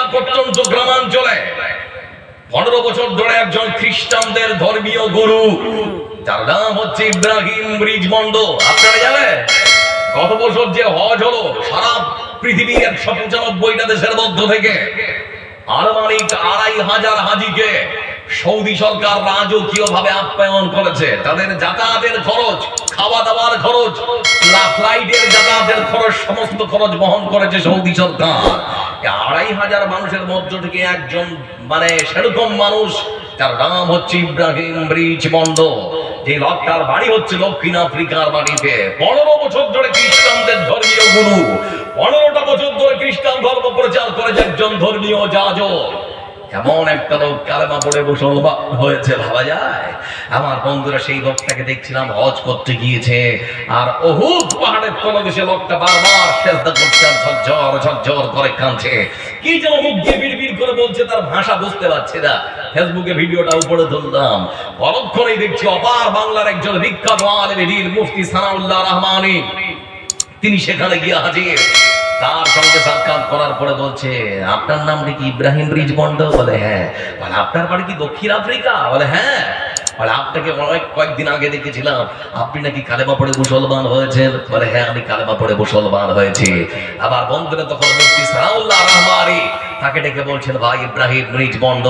Africa প্রত্যন্ত গ্রামাঞ্চলে পনেরো বছর ধরে একজন খ্রিস্টানদের ধর্মীয় গুরু, যার নাম হচ্ছে ইব্রাহিম রিজমন্ড আপনারা জানেন, গত বছর যে হজ হলো, সারা পৃথিবীর একশো পঁচানব্বইটা দেশের মধ্য থেকে আনুমানিক আড়াই হাজার হাজিকে সৌদি সরকার রাজকীয় ভাবে আপ্যায়ন করেছে। তাদের যাতায়াতের খরচ খাওয়া দাওয়ার খরচ ফ্লাইটের যাতায়াতের খরচ, সমস্ত খরচ বহন করেছে সৌদি সরকার। আড়াই হাজার মানুষের মধ্য থেকে একজন মানে সেরকম মানুষ তার নাম হচ্ছে ইব্রাহিম রিচ বন্ড যে লোকটার বাড়ি হচ্ছে দক্ষিণ আফ্রিকার বাড়িতে। পনেরো বছর ধরে খ্রিস্টানদের ধর্মীয় গুরু। পনেরোটা বছর ধরে খ্রিস্টান ধর্ম প্রচার করেছে একজন ধর্মীয় যাজক। এমন একটা লোক কালেমা পড়ে মুসলমান হয়েছে, ভাবা যায়? আমার বন্ধুরা সেই লোকটাকে দেখছিলাম, হজ করতে গিয়েছে। আর অহুদ পাহাড়ের তলদেশে লোকটা বারবার চেষ্টা করছে, আর ঝরঝর ঝরঝর করে কাঁদছে। কি যে মুখ দিয়ে বিড়বিড় করে বলছে, তার ভাষা বুঝতে পারছে না। ফেসবুকে ভিডিওটা উপরে তুললাম। পরক্ষণেই দেখছি অপার বাংলার একজন বিখ্যাত আলেমের মুফতি সানাউল্লাহ রহমানী। তিনি সেখানে গিয়ে হাজির। তার সঙ্গে সাক্ষাৎ করার পরে বলছে, আপনার নাম কি ইব্রাহিম রিজ বন্ড বলে হ্যাঁ। বলে, আপনার বাড়ি কি দক্ষিণ আফ্রিকা? বলে হ্যাঁ। বলে, আপনাকে অনেক কয়েকদিন আগে দেখেছিলাম। আপনি নাকি কালেমা পড়ে মুসলমান হয়েছেন? বলে হ্যাঁ আমি কালেমা পড়ে মুসলমান হয়েছি। আবার বন্ধুরা তখন মুফতি সানাউল্লাহ রহমানি তাকে ডেকে বলছেন, ভাই ইব্রাহিম রিজ বন্ধ।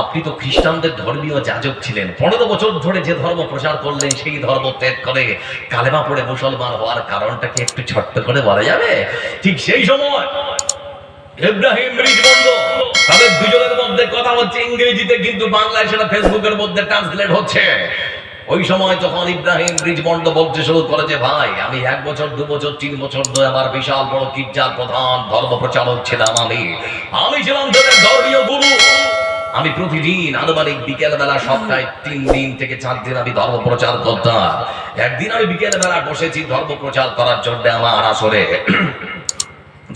আপনি তো খ্রিস্টানদের ধর্মীয় যাজক ছিলেন। পনেরো বছর ধরে যে ধর্ম প্রচার করলেন, সেই ধর্ম ত্যাগ করে কালেমা পড়ে মুসলমান হওয়ার কারণটা কি একটু ছোট্ট করে বলা যাবে? ঠিক সেই সময় ইব্রাহিম রিজবন্দ তাদের দুজনের মধ্যে কথা হচ্ছে, ইংরেজিতে, কিন্তু বাংলায় সেটা ফেসবুকের মধ্যে ট্রান্সলেট হচ্ছে। ওই সময় তখন ইব্রাহিম রিজবন্ড বলতে শুরু করেছে, ভাই, আমি এক বছর, দু বছর, তিন বছর ধরে আমার বিশাল বড় গির্জার প্রধান ধর্ম প্রচারক ছিলাম আমি। আমি ছিলাম ধর্মীয় গুরু। আমি প্রতিদিন আনুমানিক বিকেল বেলা সপ্তাহে তিন দিন থেকে চার দিন আমি ধর্ম প্রচার করতাম। একদিন আমি বিকেল বেলা বসেছি ধর্ম প্রচার করার জন্য আমার আসরে।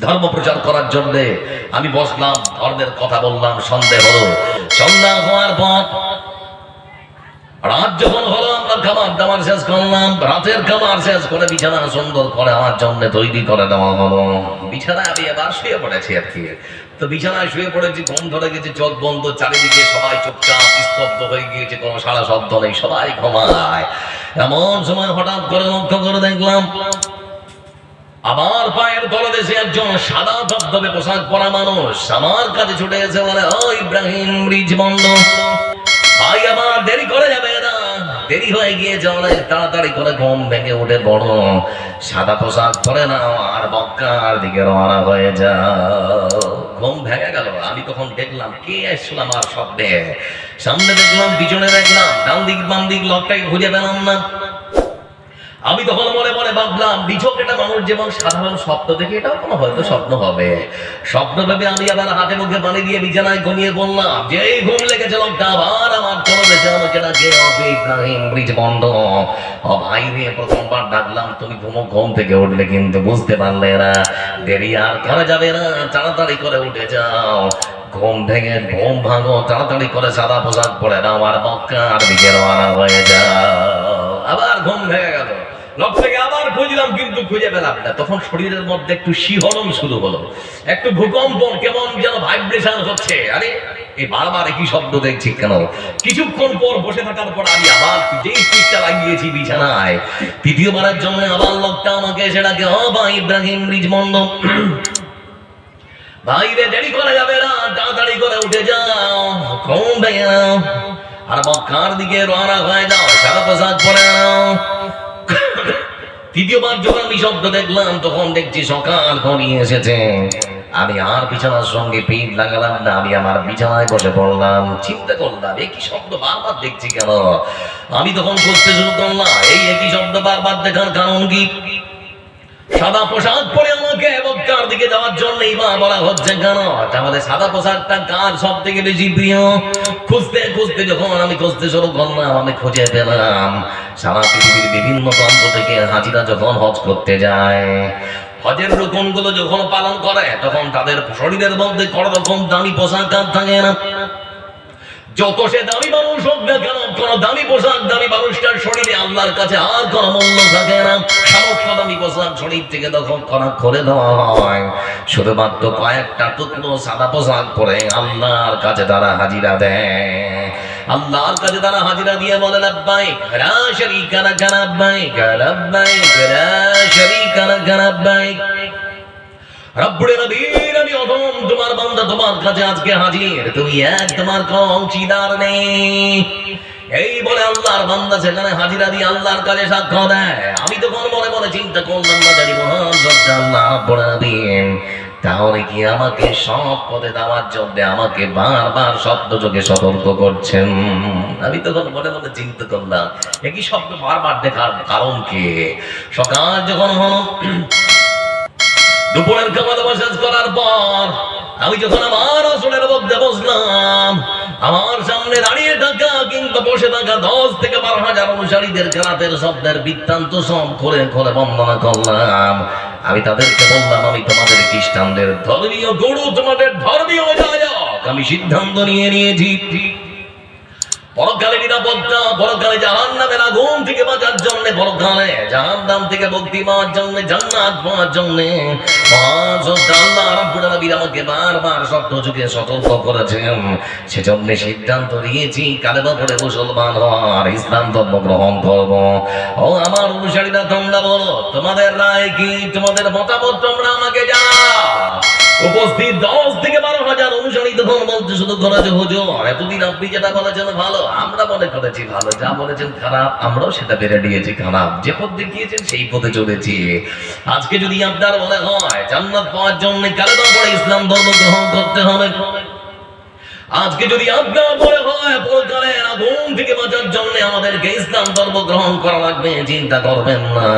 ধর্ম প্রচার করার জন্য আমি বসলাম, ধর্মের কথা বললাম, সন্দেহ হলো সন্ধ্যা হওয়ার পর রাত যখন হলো, আমরা খাবার দাবার শেষ করলাম, রাতের খাবার শেষ করে বিছানা সুন্দর করে আমার জন্য তৈরি করে দেওয়া হলো। বিছানায় আমি এবার শুয়ে পড়েছি আর কি। তো বিছানায় শুয়ে পড়েছি, ঘুম ধরে গেছে, চোখ বন্ধ, চারিদিকে সবাই চুপচাপ, স্তব্ধ হয়ে গিয়েছে, কোনো সারা শব্দ নেই, সবাই ঘুমায়। এমন সময় হঠাৎ করে লক্ষ্য করে দেখলাম, আমার পায়ের তলদেশে একজন সাদা ধবধবে পোশাক পরা মানুষ আমার কাছে ছুটে এসে বলে, ও ইব্রাহিম রিজ বন্ধ। ভাই, আমার দেরি করে যাবে না। দেরি হয়ে গিয়েছে, অনেক তাড়াতাড়ি করে ঘুম ভেঙে উঠে বড় সাদা পোশাক পরে না আর বক্কার দিকে রওনা হয়ে যাও। ঘুম ভেঙে গেল, আমি তখন দেখলাম, কে আসছিল আমার শব্দে? সামনে দেখলাম, পিছনে দেখলাম ডান দিক বাম দিক লোকটাকে খুঁজে পেলাম না। আমি তখন মনে মনে ভাবলাম বিছক এটা মানুষ যেমন সাধারণ স্বপ্ন দেখে, এটাও কোনো হয়তো স্বপ্ন হবে। স্বপ্ন ভেবে আমি আবার হাতে মুখে পানি দিয়ে বিছানায় ঘুমিয়ে বললাম যে ঘুম লেগেছে লোকটা আবার আমার চলো আমাকে ডাকে অবে ইব্রাহিম, ব্রিজ বন্ধ। ও ভাই রে, প্রথমবার ডাকলাম, তুমি ঘুমো, ঘুম থেকে উঠলে কিন্তু বুঝতে পারলে না। দেরি আর করা যাবে না, তাড়াতাড়ি করে উঠে যাও। ঘুম ভেঙে ঘুম ভাঙো, তাড়াতাড়ি করে সাদা পোশাক পরে নাও আর মক্কার দিকে রওনা হয়ে যাও। আবার ঘুম ভেঙে গেল আবার খুঁজলাম, কিন্তু খুঁজে পেলাম না। তখন শরীরের মধ্যে একটু শিহরণ শুরু হলো। একটু ভূকম্পন কেমন যেন ভাইব্রেশন হচ্ছে। আরে বারবার একই শব্দ দেখছি কেন? কিছুক্ষণ পর বসে থাকার পর আমি আবার যেই স্পিকটা লাগিয়েছি বিছানায়। তৃতীয়বারের জন্য আবার লোকটা আমাকে সেটাকে ও ভাই, ইব্রাহিম রিজমন্ড ভাই রে, দেরি করা যাবে না, তাড়াতাড়ি করে উঠে যাও ঘুম ভেঙে আর মক্কার দিকে রওনা হয়ে যাও সাদা পোশাক পরে নাও তৃতীয়বার যখন আমি শব্দ দেখলাম, তখন দেখছি সকাল ঘনিয়ে এসেছে। আমি আর বিছানার সঙ্গে পিঠ লাগালাম না, আমি আমার বিছানায় বসে পড়লাম, চিন্তা করলাম একই শব্দ বারবার দেখছি কেন? আমি তখন করতে শুরু করলাম, এই একই শব্দ বারবার দেখার কারণ কি? সাদা পোশাক পরে আমাকে মক্কার দিকে যাওয়ার জন্যই বা বলা হচ্ছে কেন? তাহলে সাদা পোশাকটা কার সব থেকে বেশি প্রিয়। খুঁজতে খুঁজতে যখন আমি খুঁজতে শুরু করলাম, আমি খুঁজে পেলাম সারা পৃথিবীর বিভিন্ন প্রান্ত থেকে হাজিরা যখন হজ করতে যায়, হজের রকমগুলো যখন পালন করে, তখন তাদের শরীরের মধ্যে কোনো রকম দামি পোশাক আর থাকে না। যত সে দামি মানুষ হোক না কেন, কোন দামি পোশাক, দামি মানুষটার শরীরে আল্লাহর কাছে আর কোন মূল্য থাকে না। সমস্ত দামি পোশাক শরীর থেকে তখন করা করে দেওয়া হয়। শুধুমাত্র কয়েকটা টুকরো সাদা পোশাক পরে আল্লাহর কাছে তারা হাজিরা দেয়। আল্লাহর কাছে তারা হাজিরা দিয়ে বলে, লাব্বাইক, লা শারীকা লাক, লাব্বাইক লাব্বাইক, লা শারীকা লাক, লাব্বাইক। রব্বুল আলামিন, আমি তোমার বান্দা তোমার কাছে আজকে হাজির। তুমি এক, তোমার অংশীদার নেই। এই বলে আল্লাহর বান্দা সেখানে হাজিরা দিয়ে আল্লাহর কাছে সাক্ষ্য দেয়। আমি তখন মনে মনে চিন্তা করলাম না জানি মহান আল্লাহ তাহলে কি আমাকে সব পথে দেওয়ার জন্য আমাকে বারবার শব্দ যোগে সতর্ক করছেন? আমি তো তখন মনে মনে চিন্তা করলাম, একই শব্দ বারবার দেখার কারণ কি? সকাল যখন হলো দুপুরের খাওয়া দাওয়া শেষ করার পর আমি যখন আমার আসনের মধ্যে বসলাম, আমার সামনে দাঁড়িয়ে থাকা কিংবা বসে থাকা দশ থেকে বারো হাজার অনুসারীদের খেলাতের শব্দের বৃত্তান্ত সব করে করে বন্দনা করলাম। আমি তাদেরকে বললাম, আমি তোমাদের খ্রিস্টানদের ধর্মীয় গুরু, তোমাদের ধর্মীয় আমি সিদ্ধান্ত নিয়ে নিয়েছি। সেজন্য সিদ্ধান্ত নিয়েছি, কালেমা পড়ে মুসলমান হওয়ার ইসলাম ধর্ম গ্রহণ করব। ও আমার অনুসারীরা তোমরা বলো, তোমাদের রায় কি? তোমাদের মতামত তোমরা আমাকে জানাও। উপস্থিত দশ থেকে বারো হাজার অনুসারী তখন বলতে শুধু করেছে হুজুর। এতদিন আপনি যেটা বলেছেন ভালো, আমরা মনে করেছি ভালো। যা বলেছেন খারাপ, আমরাও সেটা বেড়ে দিয়েছি খারাপ। যে পথ দেখিয়েছেন সেই পথে চলেছি। আজকে যদি আপনার মনে হয় জান্নাত পাওয়ার জন্য কালেমা পড়ে ইসলাম ধর্ম গ্রহণ করতে হবে। আজকে যদি আপনার মনে হয় পরকালের আগুন থেকে বাঁচার জন্য আমাদেরকে ইসলাম ধর্ম গ্রহণ করা লাগবে, চিন্তা করবেন না।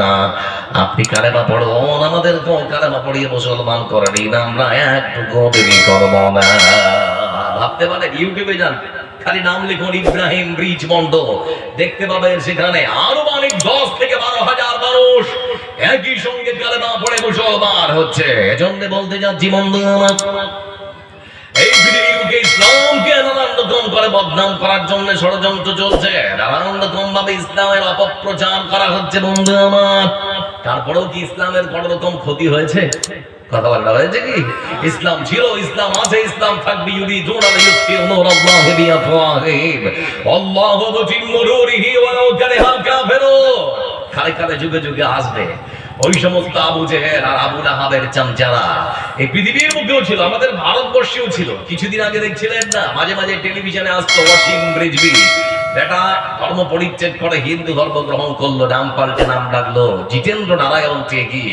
আপনি কালেমা পড়ুন, আমাদের কালেমা পড়িয়ে মুসলমান করে দিন আমরা একটুকু দেরি করব না। ভাবতে পারেন, ইউটিউবে যান, খালি নাম লিখুন, ইব্রাহিম ব্রিজ বন্ধ। দেখতে পাবেন সেখানে আরও অনেক দশ থেকে বারো হাজার মানুষ একই সঙ্গে কালেমা পড়ে মুসলমান হচ্ছে। এজন্য বলতে যাচ্ছি বন্ধু আমার এই পৃথিবীর বুকে ইসলামকে নানান করে বদনাম করার জন্য ষড়যন্ত্র চলছে। নানান রকম ভাবে ইসলামের অপপ্রচার করা হচ্ছে, বন্ধু আমার। তারপরেও কি ইসলামের কোন রকম ক্ষতি হয়েছে? কথা হয়েছে কি? ইসলাম ছিল, ইসলাম আছে, ইসলাম থাকবে। যদি জোড়া ইউতি নূর আল্লাহ খালে খালে যুগে যুগে আসবে। ওই সমস্ত আবু জেহেল আর আবু লাহাবের চামচারা। এই পৃথিবীর মধ্যেও ছিল, আমাদের ভারতবর্ষেও ছিল। কিছুদিন আগে দেখছিলেন না, মাঝে মাঝে টেলিভিশনে আসতো ওয়াসিম রিজভি বেটা, ধর্ম পরিচ্ছেদ করে, হিন্দু ধর্ম গ্রহণ করল, নাম পাল্টে নাম ডাকলো, জিতেন্দ্র নারায়ণ কি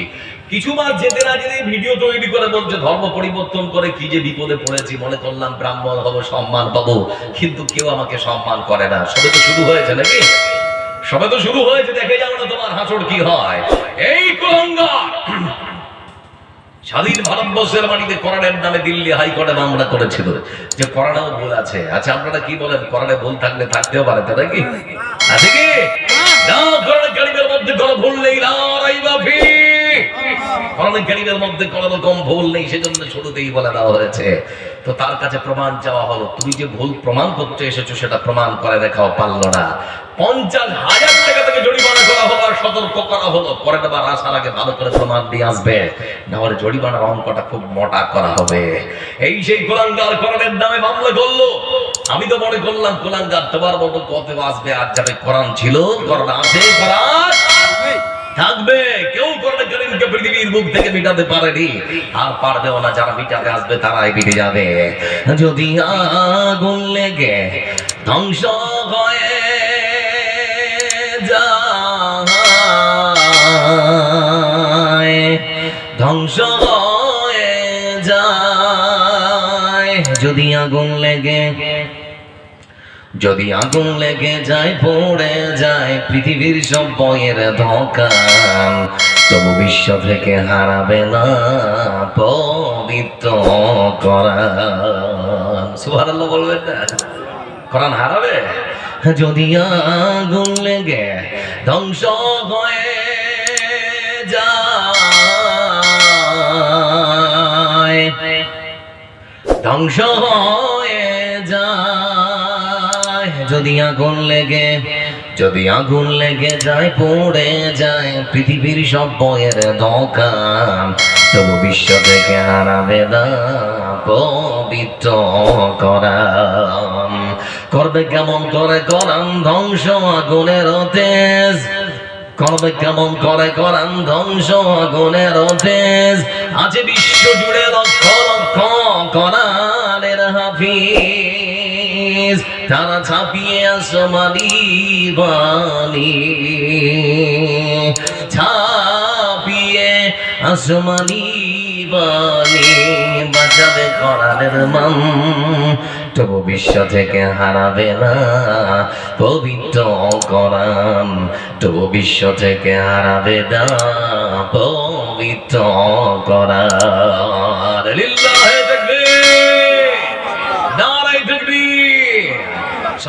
কিছুবার যেতে না যেতে ভিডিও তৈরি করে বলছে, ধর্ম পরিবর্তন করে কি যে বিপদে পড়েছি, মনে করলাম ব্রাহ্মণ হব, সম্মান পাবো, কিন্তু কেউ আমাকে সম্মান করে না। সবে তো শুরু হয়েছে নাকি? সবে তো শুরু হয়েছে দেখে যাও না তোমার হাঁচড় কি হয় এই কুলঙ্গার স্বাধীন ভারতবর্ষের মাটিতে করানের নামে দিল্লি হাইকোর্টে মামলা করেছিল যে করানাও ভুল আছে আচ্ছা আপনারা কি বলেন করানে ভুল থাকলে থাকতেও পারে তাই কি আছে কি না করানের গাড়িদের মধ্যে কোনো ভুল নেই না রাইবা ফি গাড়িদের মধ্যে কোনো রকম ভুল নেই, সেজন্য শুরুতেই বলে দেওয়া হয়েছে। তো তার কাছে প্রমাণ চাওয়া হলো, তুমি যে ভুল প্রমাণ করতে এসেছ, সেটা প্রমাণ করে দেখাও, পারল না। পঞ্চাশ হাজার টাকা থেকে জরিমানা করা হলো সতর্ক করা হলো। পরে আগে ভালো করে প্রমাণ দিয়ে আসবে, না হলে জরিমানার অঙ্কটা খুব মোটা করা হবে। এই সেই কোলাঙ্গার করণের নামে মামলা করল। আমি তো মনে করলাম, কোলাঙ্গার তোমার মতো কত আসবে, আর যাবে, কোরআন ছিল, কোরআন আছে, কোরআন থাকবে। কেউ কোরআন করিমকে পৃথিবীর মুখ থেকে মিটাতে পারেনি। আর পারবেও না, যারা মিটাতে আসবে তারাই মিটে যাবে। যদি আগুন লেগে ধ্বংস হয়ে ধ্বংস হয়ে যায়। যদি আগুন লেগে যদি আগুন লেগে যায়, পড়ে যায়, পৃথিবীর সব বয়ের ধকান, তবু বিশ্ব থেকে হারাবে না পবিত্র করান সুবহানাল্লাহ বলবেন না? কোরআন হারাবে? যদি আগুন লেগে ধ্বংস হয়ে যায়, ধ্বংস হয়ে যদি আগুন লেগে, যদি আগুন লেগে যায়, পড়ে যায় পৃথিবীর সব বইয়ের দোকান, তবু বিশ্ব থেকে হারাবে না পবিত্র করাম করবে কেমন করে করাম ধ্বংস আগুনের তেজ? করবে কেমন করে করান ধ্বংস আগুনের তেজ? আজ বিশ্ব জুড়ে লক্ষ লক্ষ করানের হাফিজ। তারা ছাপিয়ে আসমানি বাণী ছাপিয়ে আসমানি বাণী বাঁচাবে করানের মান, তবু বিশ্ব থেকে হারাবে না পবিত্র করান তবু বিশ্ব থেকে হারাবে না পবিত্র করান